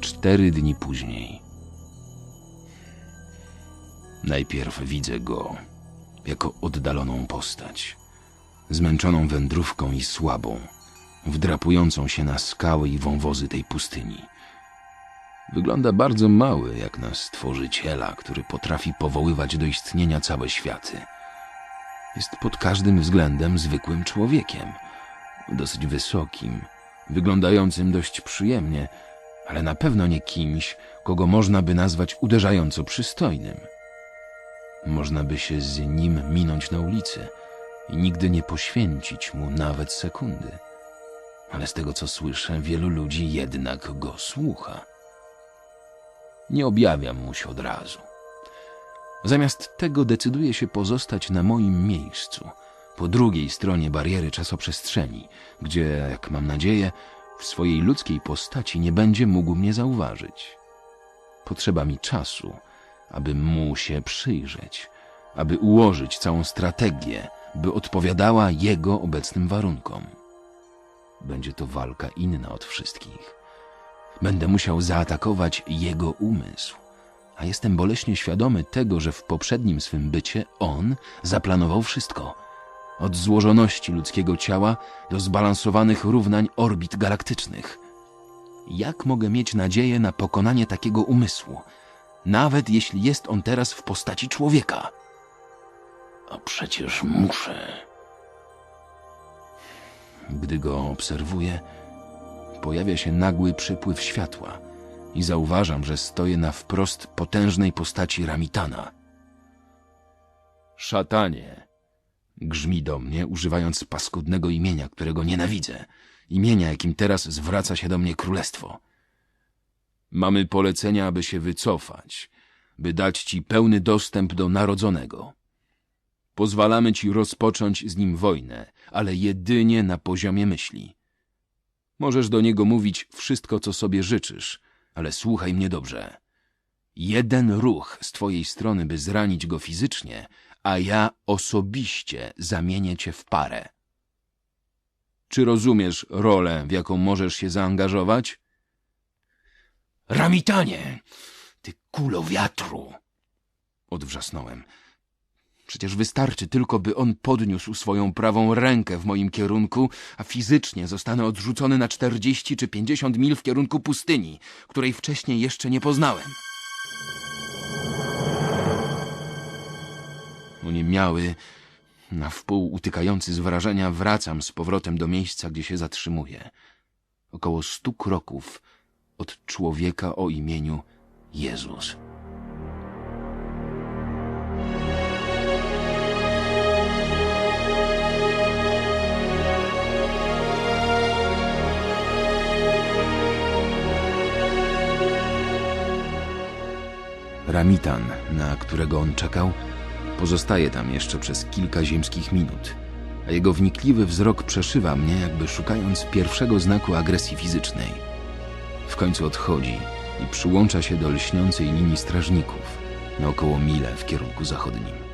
Cztery dni później. Najpierw widzę go jako oddaloną postać, zmęczoną wędrówką i słabą, wdrapującą się na skały i wąwozy tej pustyni. Wygląda bardzo mały, jak na stworzyciela, który potrafi powoływać do istnienia całe światy. Jest pod każdym względem zwykłym człowiekiem, dosyć wysokim, wyglądającym dość przyjemnie, ale na pewno nie kimś, kogo można by nazwać uderzająco przystojnym. Można by się z nim minąć na ulicy i nigdy nie poświęcić mu nawet sekundy. Ale z tego co słyszę, wielu ludzi jednak go słucha. Nie objawiam mu się od razu. Zamiast tego decyduję się pozostać na moim miejscu, po drugiej stronie bariery czasoprzestrzeni, gdzie, jak mam nadzieję, w swojej ludzkiej postaci nie będzie mógł mnie zauważyć. Potrzeba mi czasu, aby mu się przyjrzeć, aby ułożyć całą strategię, by odpowiadała jego obecnym warunkom. Będzie to walka inna od wszystkich. Będę musiał zaatakować jego umysł, a jestem boleśnie świadomy tego, że w poprzednim swym bycie on zaplanował wszystko. Od złożoności ludzkiego ciała do zbalansowanych równań orbit galaktycznych. Jak mogę mieć nadzieję na pokonanie takiego umysłu, nawet jeśli jest on teraz w postaci człowieka? A przecież muszę. Gdy go obserwuję, pojawia się nagły przypływ światła i zauważam, że stoję na wprost potężnej postaci Ramitana. Szatanie, grzmi do mnie, używając paskudnego imienia, którego nienawidzę, imienia, jakim teraz zwraca się do mnie królestwo. Mamy polecenia, aby się wycofać, by dać ci pełny dostęp do narodzonego. Pozwalamy ci rozpocząć z nim wojnę, ale jedynie na poziomie myśli. Możesz do niego mówić wszystko, co sobie życzysz, ale słuchaj mnie dobrze. Jeden ruch z twojej strony, by zranić go fizycznie, a ja osobiście zamienię cię w parę. Czy rozumiesz rolę, w jaką możesz się zaangażować? Ramitanie, ty kulo wiatru! Odwrzasnąłem. Przecież wystarczy tylko, by on podniósł swoją prawą rękę w moim kierunku, a fizycznie zostanę odrzucony na 40 czy 50 mil w kierunku pustyni, której wcześniej jeszcze nie poznałem. Oniemiały, na wpół utykający z wrażenia, wracam z powrotem do miejsca, gdzie się zatrzymuję. Około stu kroków od człowieka o imieniu Jezus. Ramitan, na którego on czekał, pozostaje tam jeszcze przez kilka ziemskich minut, a jego wnikliwy wzrok przeszywa mnie, jakby szukając pierwszego znaku agresji fizycznej. W końcu odchodzi i przyłącza się do lśniącej linii strażników na około milę w kierunku zachodnim.